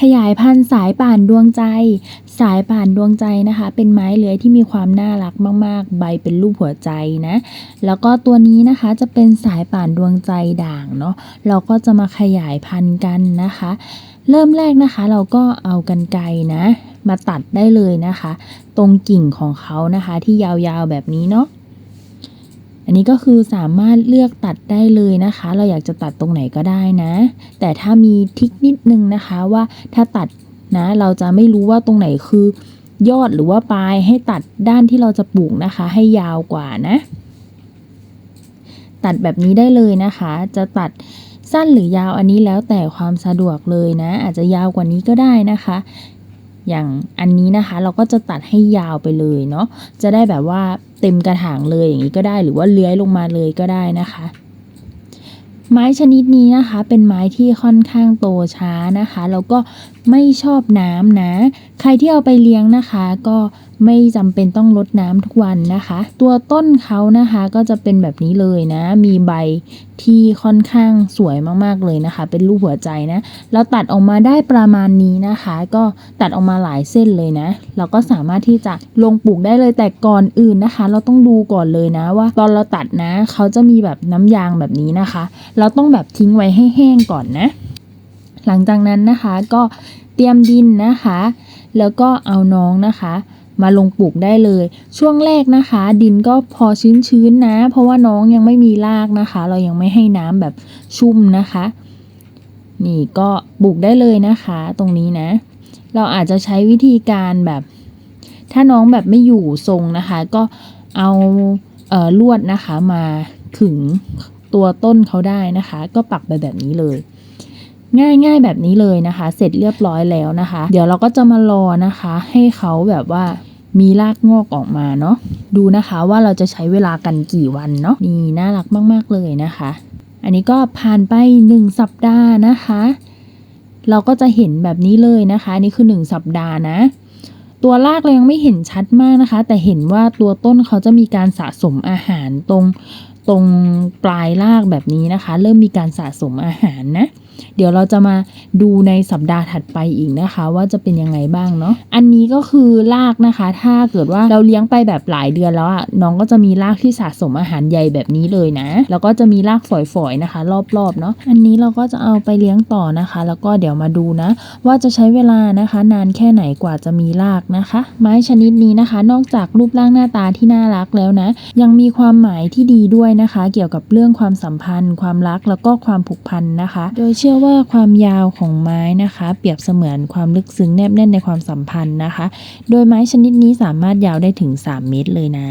ขยายพันธุ์สายป่านดวงใจ สายป่านดวงใจนะคะ เป็นไม้เลื้อยที่มีความน่ารักมาก ๆ ใบเป็นรูปหัวใจนะ แล้วก็ตัวนี้นะคะจะเป็นสายป่านดวงใจด่างเนาะ เราก็จะมาขยายพันธุ์กันนะคะ เริ่มแรกนะคะเราก็เอากันไกนะ มาตัดได้เลยนะคะ ตรงกิ่งของเขานะคะที่ยาวๆแบบนี้เนาะ อันนี้ก็คือสามารถเลือกตัดได้เลยนะคะ เราอยากจะตัดตรงไหนก็ได้นะ แต่ถ้ามีทิกนิดนึงนะคะว่าถ้าตัดนะเราจะไม่รู้ว่าตรงไหนคือยอดหรือว่าปลายให้ตัดด้านที่เราจะปลูกนะคะ ให้ยาวกว่านะ ตัดแบบนี้ได้เลยนะคะ จะตัดสั้นหรือยาวอันนี้แล้วแต่ความสะดวกเลยนะ อาจจะยาวกว่านี้ก็ได้นะคะ อย่างอันนี้นะคะเราก็จะตัดให้ยาวไปเลยเนาะจะได้แบบว่าเต็มกระถางเลยอย่างนี้ก็ได้หรือว่าเลื้อยลงมาเลยก็ได้นะคะ ไม้ชนิดนี้นะคะ เป็นไม้ที่ค่อนข้างโตช้านะคะแล้วก็ไม่ชอบน้ำนะ ใครที่เอาไปเลี้ยงนะคะ ก็ ไม่จำเป็นต้องรดน้ำทุกวันนะคะ ตัวต้นเขานะคะก็จะเป็นแบบนี้เลยนะ มีใบที่ค่อนข้างสวยมากๆเลยนะคะ เป็นรูปหัวใจนะ เราตัดออกมาได้ประมาณนี้นะคะ ก็ตัดออกมาหลายเส้นเลยนะ เราก็สามารถที่จะลงปลูกได้เลยแต่ก่อนอื่นนะคะ เราต้องดูก่อนเลยนะว่า ตอนเราตัดนะ เขาจะมีแบบน้ำยางแบบนี้นะคะ เราต้องแบบทิ้งไว้ให้แห้งก่อนนะ หลังจากนั้นนะคะก็เตรียมดินนะคะ แล้วก็เอาน้องนะคะ มาลงปลูกได้เลย ช่วงแรกนะคะ ดินก็พอชื้นๆนะ เพราะว่าน้องยังไม่มีรากนะคะ เรายังไม่ให้น้ำแบบชุ่มนะคะ นี่ก็ปลูกได้เลยนะคะ ตรงนี้นะ เราอาจจะใช้วิธีการแบบ ถ้าน้องแบบไม่อยู่ทรงนะคะ ก็เอาเออลวดนะคะมาขึงตัวต้นเขาได้นะคะ ก็ปักไปแบบนี้เลยง่ายๆแบบนี้เลยนะคะ เสร็จเรียบร้อยแล้วนะคะ เดี๋ยวเราก็จะมารอนะคะ ให้เขาแบบว่า มีรากงอกออกมาเนาะดูนะคะว่าเราจะใช้เวลากันกี่วันเนาะนี่น่ารักมากๆเลยนะคะ อันนี้ก็ผ่านไปหนึ่งสัปดาห์นะคะ เราก็จะเห็นแบบนี้เลยนะคะนี่คือหนึ่งสัปดาห์นะ ตัวรากเรายังไม่เห็นชัดมากนะคะ แต่เห็นว่าตัวต้นเขาจะมีการสะสมอาหารตรงตรงปลายรากแบบนี้นะคะ เริ่มมีการสะสมอาหารนะ เดี๋ยวเราจะมาดูในสัปดาห์ถัดไปอีกนะคะ ว่าจะเป็นยังไงบ้างเนาะอันนี้ก็คือรากนะคะ ถ้าเกิดว่าเราเลี้ยงไปแบบหลายเดือนแล้วอะน้องก็จะมีรากที่สะสมอาหารใหญ่แบบนี้เลยนะ แล้วก็จะมีรากฝอยๆนะคะ รอบๆเนาะอันนี้เราก็จะเอาไปเลี้ยงต่อนะคะ แล้วก็เดี๋ยวมาดูนะ ว่าจะใช้เวลานะคะ นานแค่ไหนกว่าจะมีรากนะคะ ไม้ชนิดนี้นะคะ นอกจากรูปร่างหน้าตาที่น่ารักแล้วนะ ยังมีความหมายที่ดีด้วยนะคะ เกี่ยวกับเรื่องความสัมพันธ์ ความรักแล้วก็ความผูกพันนะคะ โดยชื่อว่าความยาวของไม้นะคะ เปรียบเสมือนความลึกซึ้งแนบแน่นในความสัมพันธ์นะคะ โดยไม้ชนิดนี้สามารถยาวได้ถึง 3 เมตรเลยนะ